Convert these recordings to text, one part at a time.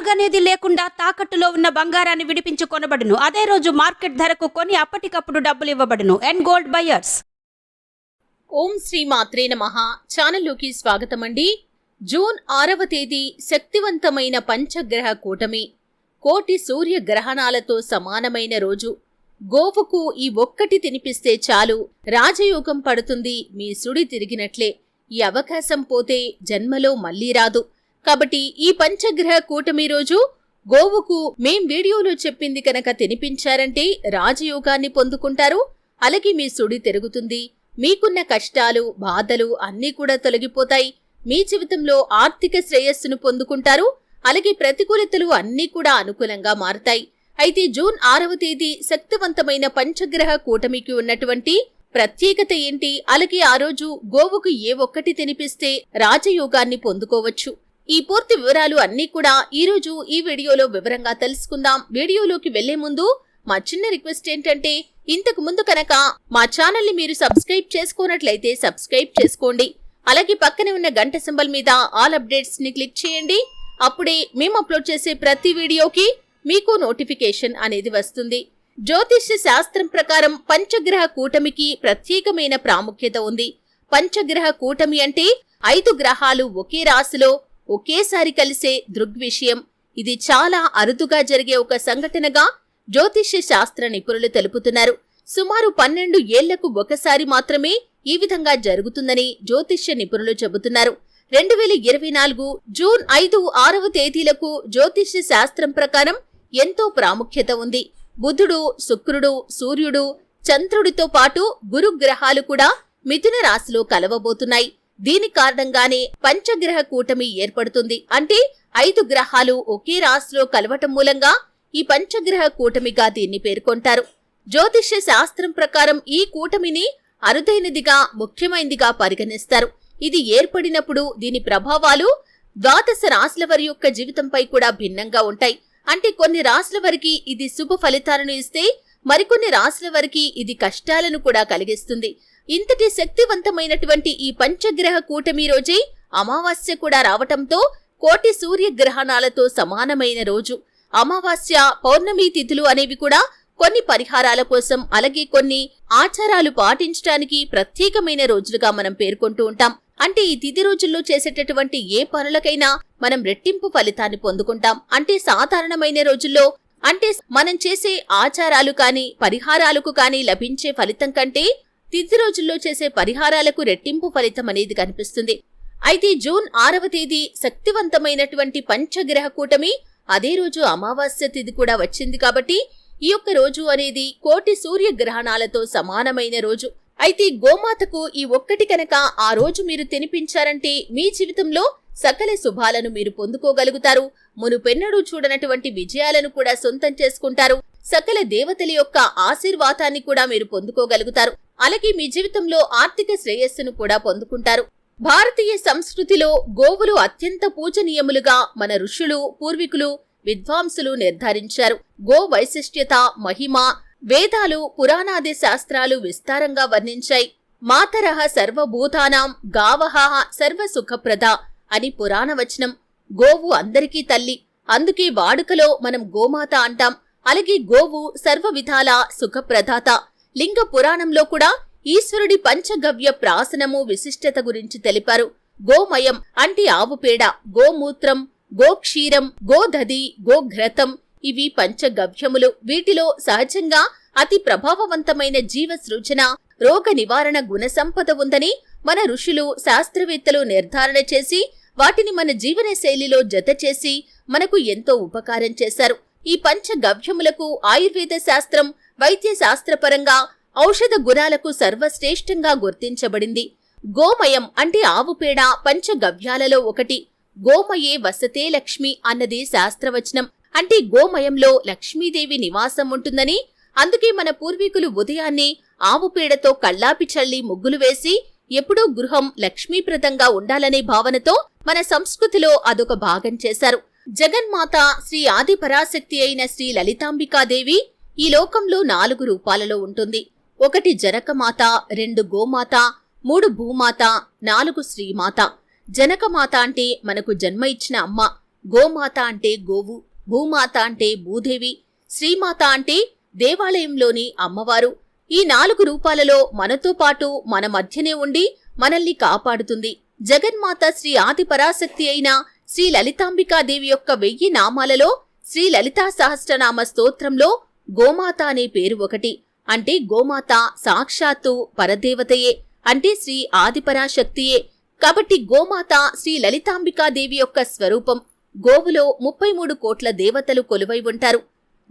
అడుగనేది లేకుండా తాకట్టులో ఉన్న బంగారాన్ని విడిపించి కొనబడును అదే రోజు మార్కెట్ ధరకు కొని అప్పటికప్పుడు డబ్బులు ఇవ్వబడును. అండ్ గోల్డ్ బయర్స్ ఓం శ్రీ మాత్రే నమః. ఛానల్లోకి స్వాగతం అండి జూన్ ఆరవ తేదీ శక్తివంతమైన పంచగ్రహ కూటమి. కోటి సూర్య గ్రహణాలతో సమానమైన రోజు. గోవుకు ఈ ఒక్కటి తినిపిస్తే చాలు. రాజయోగం పడుతుంది. మీ సుడి తిరిగినట్లే. ఈ అవకాశం పోతే జన్మలో మళ్ళీ రాదు. కాబట్టి ఈ పంచగ్రహ కూటమి రోజు గోవుకు మేం వీడియోలో చెప్పింది కనుక తినిపించారంటే రాజయోగాన్ని పొందుకుంటారు. అలాగే మీ సుడి తిరుగుతుంది. మీకున్న కష్టాలు బాధలు అన్నీ కూడా తొలగిపోతాయి. మీ జీవితంలో ఆర్థిక శ్రేయస్సును పొందుకుంటారు. అలాగే ప్రతికూలతలు అన్నీ కూడా అనుకూలంగా మారతాయి. అయితే జూన్ ఆరవ తేదీ శక్తివంతమైన పంచగ్రహ కూటమికి ఉన్నటువంటి ప్రత్యేకత ఏంటి? అలాగే ఆ రోజు గోవుకు ఏ ఒక్కటి తినిపిస్తే రాజయోగాన్ని పొందుకోవచ్చు. ఈ పూర్తి వివరాలు అన్నీ కూడా ఈ రోజు ఈ వీడియోలో వివరంగా తెలుసుకుందాం. వీడియోలోకి వెళ్ళే ముందు మా చిన్న రిక్వెస్ట్ ఏంటంటే ఇంతకు ముందు కనుక మా ఛానల్ని మీరు సబ్స్క్రైబ్ చేసుకున్నట్లయితే సబ్స్క్రైబ్ చేసుకోండి. అలాగే పక్కనే ఉన్న గంట సింబల్ మీద ఆల్ అప్డేట్స్ని క్లిక్ చేయండి. అప్పుడే మేము అప్లోడ్ చేసే ప్రతి వీడియోకి మీకు నోటిఫికేషన్ అనేది వస్తుంది. జ్యోతిష్య శాస్త్రం ప్రకారం పంచగ్రహ కూటమికి ప్రత్యేకమైన ప్రాముఖ్యత ఉంది. పంచగ్రహ కూటమి అంటే ఐదు గ్రహాలు ఒకే రాశిలో ఒకేసారి కలిసే దృగ్విషయం ఇది చాలా అరుదుగా జరిగే ఒక సంఘటనగా జ్యోతిష్య శాస్త్ర నిపుణులు తెలుపుతున్నారు. సుమారు పన్నెండు ఏళ్ళకు ఒకసారి మాత్రమే ఈ విధంగా జరుగుతుందని జ్యోతిష్య నిపుణులు చెబుతున్నారు. రెండు వేల ఇరవై నాలుగు జూన్ ఐదు ఆరవ తేదీలకు జ్యోతిష్య శాస్త్రం ప్రకారం ఎంతో ప్రాముఖ్యత ఉంది. బుధుడు శుక్రుడు సూర్యుడు చంద్రుడితో పాటు గురు గ్రహాలు కూడా మిథున రాశిలో కలవబోతున్నాయి. దీని కారణంగానే పంచగ్రహ కూటమి ఏర్పడుతుంది. అంటే ఐదు గ్రహాలు ఒకే రాశిలో కలవటం మూలంగా ఈ పంచగ్రహ కూటమిగా దీన్ని పేర్కొంటారు. జ్యోతిష్య శాస్త్రం ప్రకారం ఈ కూటమిని అరుదైనదిగా ముఖ్యమైనదిగా పరిగణిస్తారు. ఇది ఏర్పడినప్పుడు దీని ప్రభావాలు ద్వాదశ రాశుల వారి యొక్క జీవితంపై కూడా భిన్నంగా ఉంటాయి. అంటే కొన్ని రాశుల వారికి ఇది శుభ ఫలితాలను ఇస్తే మరికొన్ని రాశుల వారికి ఇది కష్టాలను కూడా కలిగిస్తుంది. ఇంతటి శక్తివంతమైనటువంటి ఈ పంచగ్రహ కూటమి రోజే అమావాస్య కూడా రావటంతో కోటి సూర్య గ్రహణాలతో సమానమైన రోజు. అమావాస్య పౌర్ణమి తిథులు అనేవి కూడా కొన్ని పరిహారాల కోసం అలాగే కొన్ని ఆచారాలు పాటించడానికి ప్రత్యేకమైన రోజులుగా మనం పేర్కొంటూ ఉంటాం. అంటే ఈ తిథి రోజుల్లో చేసేటటువంటి ఏ పనులకైనా మనం రెట్టింపు ఫలితాన్ని పొందుకుంటాం. అంటే సాధారణమైన రోజుల్లో అంటే మనం చేసే ఆచారాలు కాని పరిహారాలకు కాని లభించే ఫలితం కంటే తిథి రోజుల్లో చేసే పరిహారాలకు రెట్టింపు ఫలితం అనేది కనిపిస్తుంది. అయితే జూన్ ఆరవ తేదీ శక్తివంతమైనటువంటి పంచగ్రహ కూటమి అదే రోజు అమావాస్య తిథి కూడా వచ్చింది కాబట్టి ఈ యొక్క రోజు అనేది కోటి సూర్య గ్రహణాలతో సమానమైన రోజు. అయితే గోమాతకు ఈ ఒక్కటి కనుక ఆ రోజు మీరు తినిపించారంటే మీ జీవితంలో సకల శుభాలను మీరు పొందుకోగలుగుతారు. మునుపెన్నడూ చూడనటువంటి విజయాలను కూడా సొంతం చేసుకుంటారు. సకల దేవతల యొక్క ఆశీర్వాదాన్ని కూడా మీరు పొందుకోగలుగుతారు. అలాగే మీ జీవితంలో ఆర్థిక శ్రేయస్సును కూడా పొందుకుంటారు. భారతీయ సంస్కృతిలో గోవులు అత్యంత పూజనీయములుగా మన ఋషులు పూర్వీకులు విద్వాంసులు నిర్ధారించారు. గో వైశిష్ట్యత మహిమ వేదాలు పురాణాది శాస్త్రాలు విస్తారంగా వర్ణించాయి. మాతరహ సర్వభూతానాం గావహ సర్వసుఖప్రద అని పురాణవచనం గోవు అందరికీ తల్లి. అందుకే వాడుకలో మనం గోమాత అంటాం. అలాగే గోవు సర్వ విధాల సుఖప్రదాత. లింగ పురాణంలో కూడా ఈశ్వరుడి పంచగవ్య ప్రాసనము విశిష్టత గురించి తెలిపారు. గోమయం అంటే ఆవు పేడ గోమూత్రం గోక్షీరం గోదధి గోఘ్రతం ఇవి పంచగవ్యములు. వీటిలో సహజంగా అతి ప్రభావవంతమైన జీవ సృజన రోగ నివారణ గుణసంపద ఉందని మన ఋషులు శాస్త్రవేత్తలు నిర్ధారణ చేసి వాటిని మన జీవన శైలిలో జత చేసి మనకు ఎంతో ఉపకారం చేశారు. ఈ పంచగవ్యములకు ఆయుర్వేద శాస్త్రం వైద్య శాస్త్రపరంగా ఔషధ గుణాలకు సర్వశ్రేష్టంగా గుర్తించబడింది. గోమయం అంటే ఆవు పేడ పంచగవ్యాలలో ఒకటి. గోమయే వసతే లక్ష్మి అన్నది శాస్త్రవచనం. అంటే గోమయంలో లక్ష్మీదేవి నివాసం ఉంటుందని అందుకే మన పూర్వీకులు ఉదయాన్నే ఆవు పేడతో కళ్ళాపి చల్లి ముగ్గులు వేసి ఎప్పుడూ గృహం లక్ష్మీప్రదంగా ఉండాలనే భావనతో మన సంస్కృతిలో అదొక భాగం చేశారు. జగన్మాత శ్రీ ఆది పరాశక్తి అయిన శ్రీ లలితాంబికాదేవి ఈ లోకంలో నాలుగు రూపాలలో ఉంటుంది. ఒకటి జనకమాత రెండు గోమాత మూడు భూమాత నాలుగు శ్రీమాత జనకమాత అంటే మనకు జన్మ ఇచ్చిన అమ్మ గోమాత అంటే గోవు భూమాత అంటే భూదేవి శ్రీమాత అంటే దేవాలయంలోని అమ్మవారు. ఈ నాలుగు రూపాలలో మనతో పాటు మన మధ్యనే ఉండి మనల్ని కాపాడుతుంది. జగన్మాత శ్రీ ఆది పరాశక్తి అయిన శ్రీ లలితాంబికాదేవి యొక్క వెయ్యి నామాలలో శ్రీ లలితా సహస్రనామ స్తోత్రంలో గోమాత అనే పేరు ఒకటి. అంటే గోమాత సాక్షాత్తు పరదేవతయే. అంటే శ్రీ ఆదిపరాశక్తియే. కాబట్టి గోమాత శ్రీ లలితాంబికాదేవి యొక్క స్వరూపం. గోవులో ముప్పై మూడు కోట్ల దేవతలు కొలువై ఉంటారు.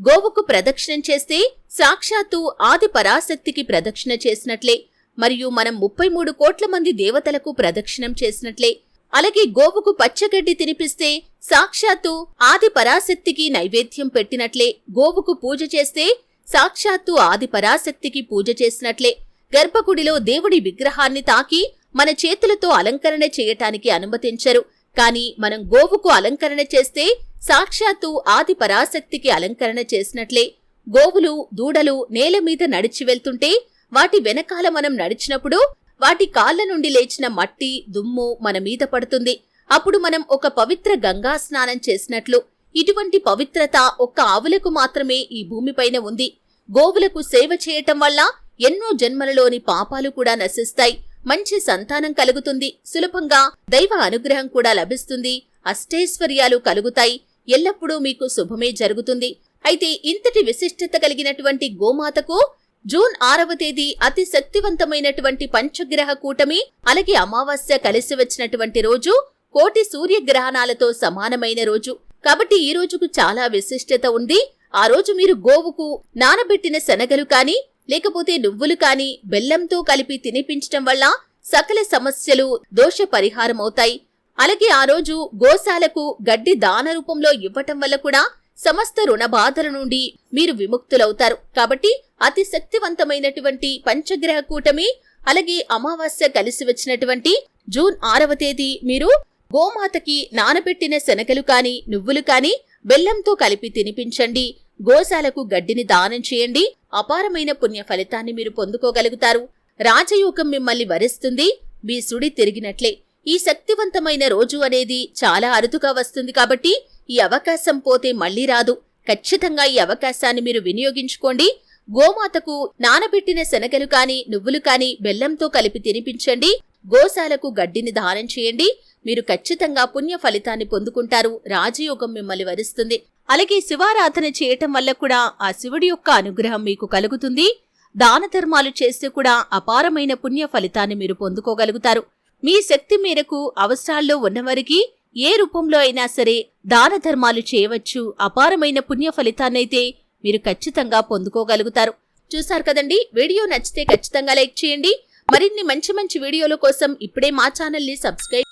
గోవుకు ప్రదక్షిణం చేస్తే సాక్షాత్తు ఆది పరాశక్తికి ప్రదక్షిణ చేసినట్లే. మరియు మనం ముప్పై మూడు కోట్ల మంది దేవతలకు ప్రదక్షిణం చేసినట్లే. అలాగే గోవుకు పచ్చగడ్డి తినిపిస్తే సాక్షాత్తు ఆది పరాశక్తికి నైవేద్యం పెట్టినట్లే గోవుకు పూజ చేస్తే సాక్షాత్తు ఆది పరాశక్తికి పూజ చేసినట్లే. గర్భగుడిలో దేవుడి విగ్రహాన్ని తాకి మన చేతులతో అలంకరణ చేయటానికి అనుమతించరు. కాని మనం గోవుకు అలంకరణ చేస్తే సాక్షాత్తు ఆది పరాశక్తికి అలంకరణ చేసినట్లే. గోవులు దూడలు నేల మీద నడిచి వెళ్తుంటే వాటి వెనకాల మనం నడిచినప్పుడు వాటి కాళ్ళ నుండి లేచిన మట్టి దుమ్ము మన మీద పడుతుంది. అప్పుడు మనం ఒక పవిత్ర గంగా స్నానం చేసినట్లు ఇటువంటి పవిత్రత ఒక్క ఆవులకు మాత్రమే ఈ భూమిపైన ఉంది. గోవులకు సేవ చేయటం వల్ల ఎన్నో జన్మలలోని పాపాలు కూడా నశిస్తాయి. మంచి సంతానం కలుగుతుంది. సులభంగా దైవ అనుగ్రహం కూడా లభిస్తుంది. అష్టైశ్వర్యాలు కలుగుతాయి. ఎల్లప్పుడూ మీకు శుభమే జరుగుతుంది. అయితే ఇంతటి విశిష్టత కలిగినటువంటి గోమాతకు జూన్ ఆరవ తేదీ అతి శక్తివంతమైనటువంటి పంచగ్రహ కూటమి అలాగే అమావాస్య కలిసి వచ్చినటువంటి రోజు కోటి సూర్యగ్రహణాలతో సమానమైన రోజు. కాబట్టి ఈ రోజుకు చాలా విశిష్టత ఉంది. ఆ రోజు మీరు గోవుకు నానబెట్టిన శనగలు కాని లేకపోతే నువ్వులు కాని బెల్లంతో కలిపి తినిపించటం వల్ల సకల సమస్యలు దోష పరిహారం అవుతాయి అలాగే ఆ రోజు గోశాలకు గడ్డి దాన రూపంలో ఇవ్వటం వల్ల కూడా సమస్త రుణ బాధల నుండి మీరు విముక్తులవుతారు. కాబట్టి అతి శక్తివంతమైనటువంటి పంచగ్రహ కూటమి అలాగే అమావాస్య కలిసి వచ్చినటువంటి జూన్ ఆరవ తేదీ మీరు గోమాతకి నానబెట్టిన శనగలు కాని నువ్వులు కాని బెల్లంతో కలిపి తినిపించండి. గోశాలకు గడ్డిని దానం చేయండి. అపారమైన పుణ్య ఫలితాన్ని మీరు పొందుకోగలుగుతారు. రాజయోగం మిమ్మల్ని వరిస్తుంది. మీ సుడి తిరిగినట్లే. ఈ శక్తివంతమైన రోజు అనేది చాలా అరుదుగా వస్తుంది కాబట్టి ఈ అవకాశం పోతే మళ్ళీ రాదు. ఖచ్చితంగా ఈ అవకాశాన్ని మీరు వినియోగించుకోండి. గోమాతకు నానబెట్టిన శనగలు కాని నువ్వులు కాని బెల్లంతో కలిపి తినిపించండి. గోశాలకు గడ్డిని దానం చేయండి. మీరు ఖచ్చితంగా పుణ్య ఫలితాన్ని పొందుకుంటారు. రాజయోగం మిమ్మల్ని వరిస్తుంది. అలాగే శివారాధన చేయటం వల్ల కూడా ఆ శివుడి యొక్క అనుగ్రహం మీకు కలుగుతుంది. దాన ధర్మాలు చేస్తే కూడా అపారమైన పుణ్య ఫలితాన్ని మీరు పొందుకోగలుగుతారు. మీ శక్తి మేరకు అవసరాల్లో ఉన్నవారికి ఏ రూపంలో అయినా సరే దాన ధర్మాలు చేయవచ్చు. అపారమైన పుణ్య ఫలితాన్నైతే మీరు ఖచ్చితంగా పొందుకోగలుగుతారు. చూశారు కదండి? వీడియో నచ్చితే ఖచ్చితంగా లైక్ చేయండి. మరిన్ని మంచి మంచి వీడియోల కోసం ఇప్పుడే మా ఛానల్ని సబ్స్క్రైబ్